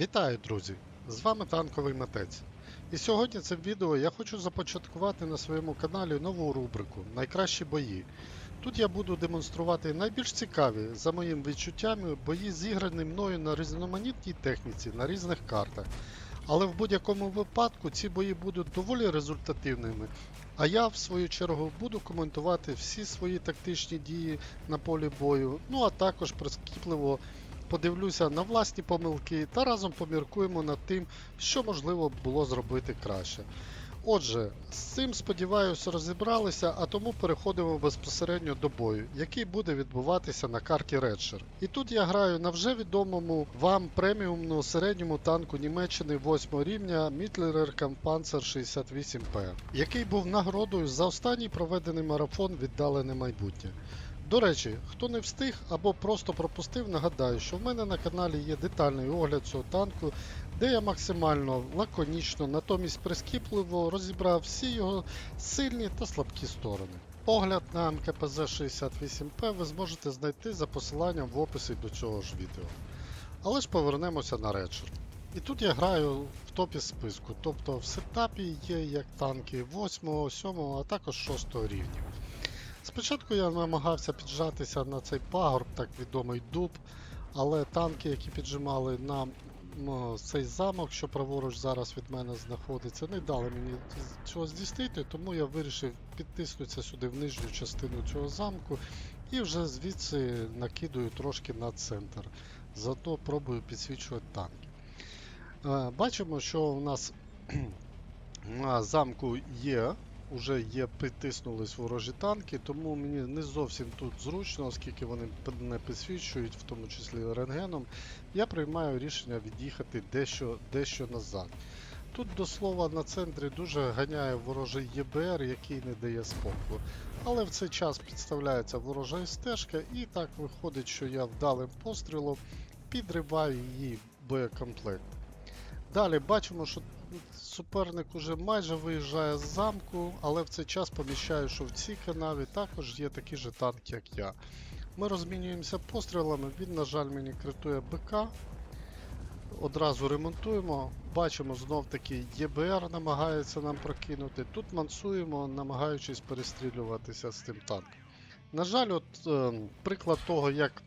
Вітаю, друзі! З вами танковий митець. І сьогодні цим відео я хочу започаткувати на своєму каналі нову рубрику Найкращі бої. Тут я буду демонструвати найбільш цікаві, за моїм відчуттями, бої зіграні мною на різноманітній техніці на різних картах. Але в будь-якому випадку ці бої будуть доволі результативними. А я, в свою чергу, буду коментувати всі свої тактичні дії на полі бою, ну а також прискіпливо подивлюся на власні помилки та разом поміркуємо над тим, що можливо було зробити краще. Отже, з цим сподіваюся розібралися, а тому переходимо безпосередньо до бою, який буде відбуватися на карті Редшер. І тут я граю на вже відомому вам преміумному середньому танку Німеччини 8 рівня Mittlere Kampfpanzer 68P, який був нагородою за останній проведений марафон віддалене майбутнє. До речі, хто не встиг або просто пропустив, нагадаю, що в мене на каналі є детальний огляд цього танку, де я максимально лаконічно, натомість прискіпливо розібрав всі його сильні та слабкі сторони. Огляд на МКПЗ 68П ви зможете знайти за посиланням в описі до цього ж відео. Але ж повернемося на речер. І тут я граю в топі списку, тобто в сетапі є як танки 8, 7, а також 6 рівня. Спочатку я намагався піджатися на цей пагорб, так відомий дуб, але танки, які піджимали на цей замок, що праворуч зараз від мене знаходиться, не дали мені цього здійснити, тому я вирішив підтиснутися сюди в нижню частину цього замку і вже звідси накидую трошки на центр. Зато пробую підсвічувати танки. Е, Бачимо, що у нас на замку є вже є притиснулись ворожі танки, тому мені не зовсім тут зручно, оскільки вони не підсвічують, в тому числі рентгеном. Я приймаю рішення від'їхати дещо, дещо назад. Тут до слова на центрі дуже ганяє ворожий ЄБР, який не дає спокою. Але в цей час підставляється ворожа стежка, і так виходить, що я вдалим пострілом підриваю її боєкомплект. Далі бачимо, що суперник уже майже виїжджає з замку, але в цей час поміщаю, що в цій канаві також є такі ж танки, як я. Ми розмінюємося пострілами, він, на жаль, мені критує БК. Одразу ремонтуємо. Бачимо знов таки ЄБР намагається нам прокинути. Тут мансуємо, намагаючись перестрілюватися з тим танком. На жаль, от е, приклад того, як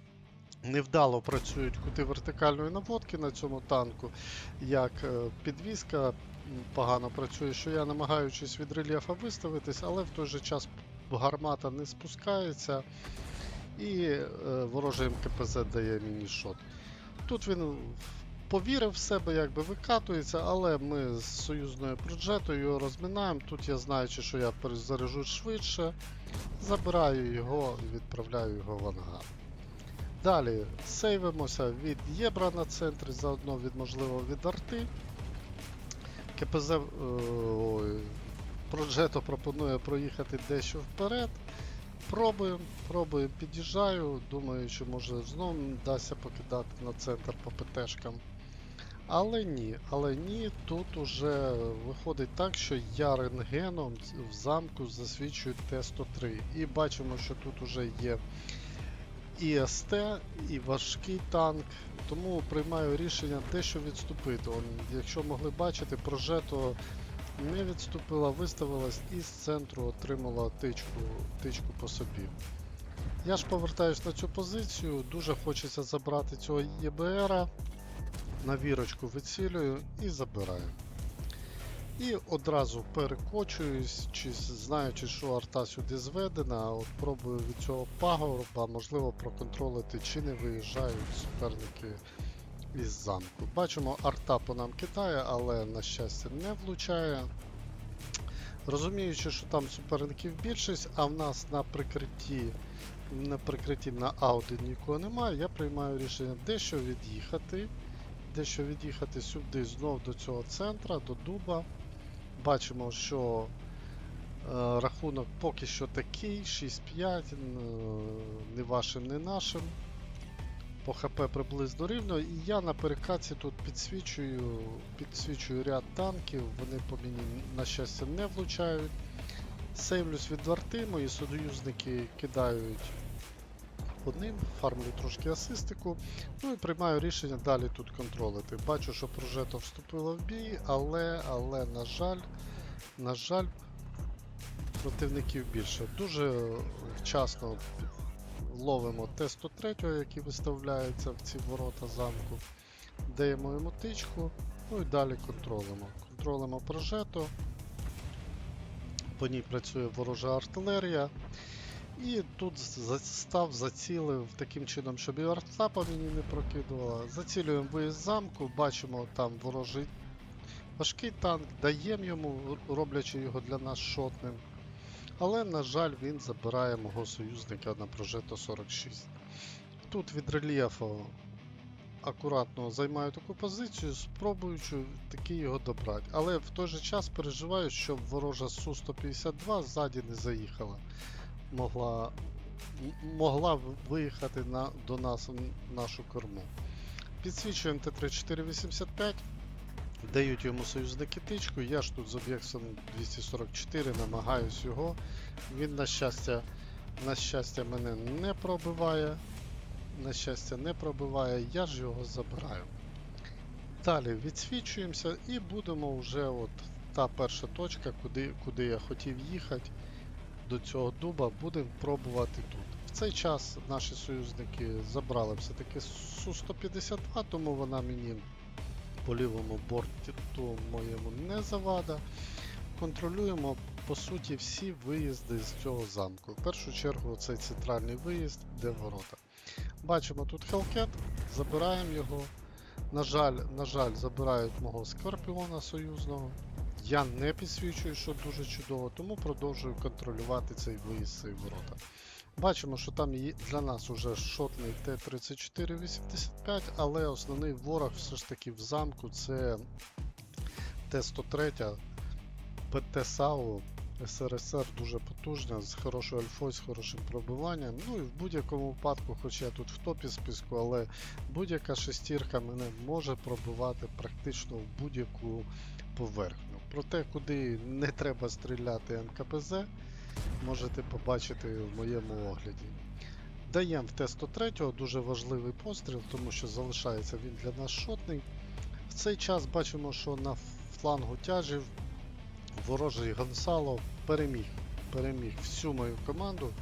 невдало працюють кути вертикальної наводки на цьому танку, як е, підвізка погано працює, що я намагаючись від рельєфа виставитись, але в той же час гармата не спускається і е, ворожий МКПЗ дає мені шот. Тут він повірив в себе, якби викатується, але ми з союзною бюджетою його розминаємо. Тут я знаючи, що я перезаряжу швидше, забираю його і відправляю його в ангар. Далі сейвимося від Єбра на центрі, заодно від можливо від арти. КПЗ е, Проджето пропонує проїхати дещо вперед. Пробуємо, пробуємо, під'їжджаю. Думаю, що може знову вдасться покидати на центр по ПТшкам. Але ні, але ні, тут уже виходить так, що я рентгеном в замку засвідчую Т-103. І бачимо, що тут уже є і СТ, і важкий танк, тому приймаю рішення дещо відступити. Он, якщо могли бачити, прожето не відступила, виставилась і з центру отримала тичку, тичку по собі. Я ж повертаюсь на цю позицію, дуже хочеться забрати цього ЄБРа. На вірочку вицілюю і забираю. І одразу перекочуюсь, чи знаючи, що арта сюди зведена, от пробую від цього пагорба, можливо, проконтролити, чи не виїжджають суперники із замку. Бачимо, арта по нам кидає, але, на щастя, не влучає. Розуміючи, що там суперників більшість, а в нас на прикритті, на прикритті на Ауди нікого немає, я приймаю рішення дещо від'їхати. Дещо від'їхати сюди знов до цього центра, до дуба. Бачимо, що е, рахунок поки що такий, 6-5, е, не вашим, не нашим. По ХП приблизно рівно. І я на перекатці тут підсвічую, підсвічую ряд танків, вони по мені, на щастя, не влучають. Сейвлюсь від арти, мої союзники кидають по ним, фармлю трошки асистику, ну і приймаю рішення далі тут контролити. Бачу, що прожето вступило в бій, але, але, на жаль, на жаль, противників більше. Дуже вчасно ловимо Т-103, який виставляється в ці ворота замку. Даємо йому тичку, ну і далі контролимо. Контролимо прожето. По ній працює ворожа артилерія. І тут став, зацілив таким чином, щоб і арта мені не прокидувала. Зацілюємо виїзд замку, бачимо там ворожий важкий танк, даємо йому, роблячи його для нас шотним. Але, на жаль, він забирає мого союзника на прожето 46. Тут від рельєфу акуратно займаю таку позицію, спробуючи таки його добрати. Але в той же час переживаю, щоб ворожа Су-152 ззаді не заїхала. Могла, могла виїхати на, до нас нашу корму. Підсвічуємо Т-3485. Дають йому союзники тичку, я ж тут з об'єктом 244 намагаюсь його. Він, на щастя, на щастя, мене не пробиває. На щастя, не пробиває, я ж його забираю. Далі відсвічуємося і будемо вже от та перша точка, куди, куди я хотів їхати до цього дуба, будемо пробувати тут. В цей час наші союзники забрали все-таки Су-152, тому вона мені по лівому борту моєму не завада. Контролюємо по суті всі виїзди з цього замку. В першу чергу цей центральний виїзд, де ворота. Бачимо тут Hellcat, забираємо його. На жаль, на жаль, забирають мого скорпіона союзного. Я не підсвічую, що дуже чудово, тому продовжую контролювати цей виїзд цей ворота. Бачимо, що там є для нас уже шотний Т-3485, але основний ворог все ж таки в замку це Т-103 ПТ САУ СРСР дуже потужна, з хорошою альфою, з хорошим пробиванням. Ну і в будь-якому випадку, хоч я тут в топі списку, але будь-яка шестірка мене може пробивати практично в будь-яку поверхню. Проте, куди не треба стріляти НКПЗ, можете побачити в моєму огляді. Даємо в Т-103 дуже важливий постріл, тому що залишається він для нас шотний. В цей час бачимо, що на флангу тяжів ворожий Гонсало переміг, переміг всю мою команду,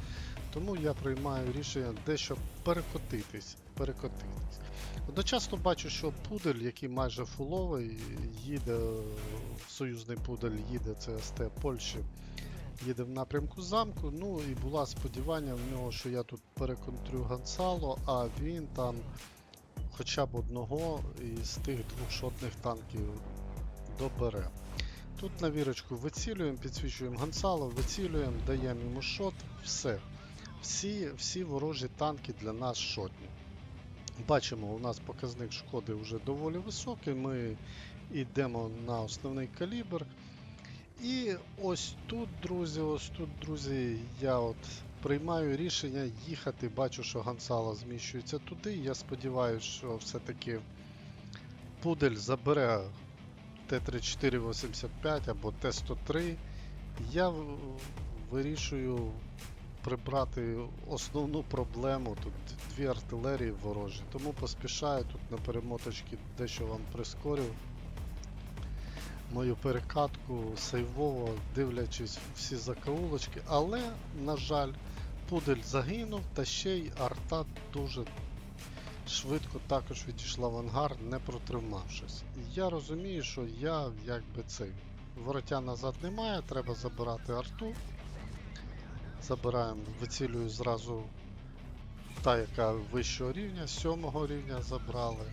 тому я приймаю рішення дещо перекотитись. Перекотитись. Одночасно бачу, що пудель, який майже фуловий, їде, союзний пудель їде, це СТ Польщі, їде в напрямку замку. Ну і була сподівання в нього, що я тут переконтрю Гонсало, а він там хоча б одного із тих двох шотних танків добере. Тут на вірочку вицілюємо, підсвічуємо Гонсало, вицілюємо, даємо йому шот, все. Всі, всі ворожі танки для нас шотні. Бачимо, у нас показник шкоди вже доволі високий. Ми йдемо на основний калібр. І ось тут, друзі, ось тут, друзі, я от приймаю рішення їхати. Бачу, що Гонсало зміщується туди. Я сподіваюся, що все-таки Пудель забере Т-3485 або Т-103. Я вирішую прибрати основну проблему. Тут дві артилерії ворожі, тому поспішаю тут на перемоточці дещо вам прискорив мою перекатку сейвово, дивлячись всі закоулочки, але, на жаль, пудель загинув, та ще й арта дуже швидко також відійшла в ангар, не протримавшись. Я розумію, що я якби цей. Воротя назад немає, треба забирати арту. Забираємо, вицілюю зразу та, яка вищого рівня, сьомого рівня забрали.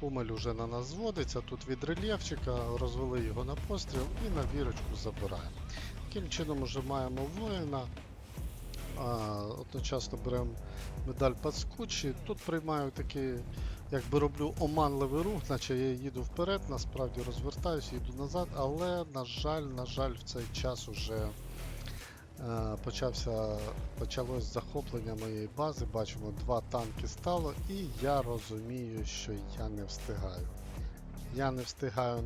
Хумель уже на нас зводиться, тут від рельєфчика розвели його на постріл і на вірочку забираємо. Таким чином вже маємо воїна. А, одночасно беремо медаль Пацкучі. Тут приймаю такий, якби роблю оманливий рух, наче я їду вперед, насправді розвертаюся, їду назад, але, на жаль, на жаль, в цей час уже почався, почалось захоплення моєї бази. Бачимо, два танки стало, і я розумію, що я не встигаю. Я не встигаю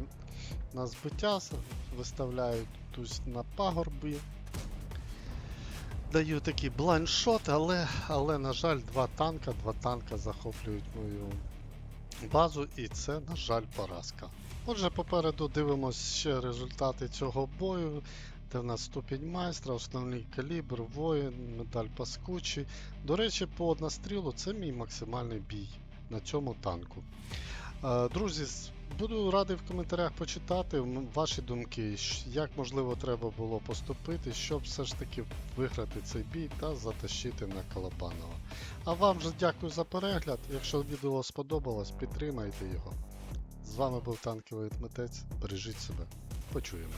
на збиття, виставляю тусь на пагорбі. даю такий блайндшот, але, але, на жаль, два танка, два танка захоплюють мою базу, і це, на жаль, поразка. Отже, попереду дивимося ще результати цього бою, де в нас ступінь майстра, основний калібр, воїн, медаль паскучий. До речі, по однострілу це мій максимальний бій на цьому танку. Е, Друзі, буду радий в коментарях почитати ваші думки, як можливо треба було поступити, щоб все ж таки виграти цей бій та затащити на Колобанова. А вам же дякую за перегляд. Якщо відео сподобалось, підтримайте його. З вами був танковий митець. Бережіть себе. Почуємо.